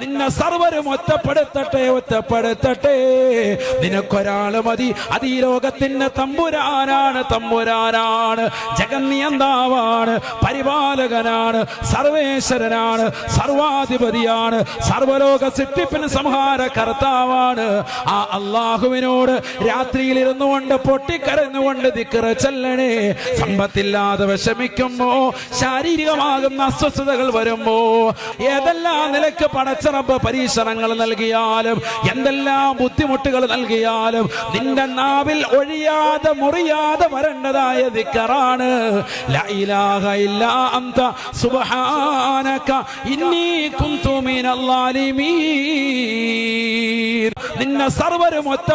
നിന്നെ സർവരും ഒറ്റപ്പെടുത്തട്ടെ ഒറ്റപ്പെടുത്തട്ടെ. നിനക്കൊരാൾ മതി. അത് ഈ ലോകത്തിന്റെ തമ്പുരാനാണ് തമ്പുരാനാണ്. ജഗന്നിയന്താവാണ് പരിപാലകനാണ് സർവേശ്വരനാണ് സർവാധിപതിയാണ് സർവലോക സിട്ടിപ്പിന് സംഹാര കർത്താവാണ് ആ അള്ളാഹുവിനോട് രാത്രിയിൽ ഇരുന്നുകൊണ്ട് പൊട്ടിക്കരഞ്ഞുകൊണ്ട് ദിക്കറ ചെല്ലണേ. സമ്പത്തില്ലാതെ വിഷമിക്കുമ്പോ ശാരീരികമാകുന്ന അസ്വസ്ഥതകൾ വരുമ്പോ ഏതെല്ലാം നിലയ്ക്ക് പടച്ചറപ്പ് പരീക്ഷണങ്ങൾ നൽകിയാലും എന്തെല്ലാം ബുദ്ധിമുട്ടുകൾ നൽകിയാലും നിന്റെ നാവിൽ ഒഴിയാതെ മുറിയാതെ വരേണ്ടതായ ദിക്കറാണ്. നിന്നെ സർവരും ഒറ്റ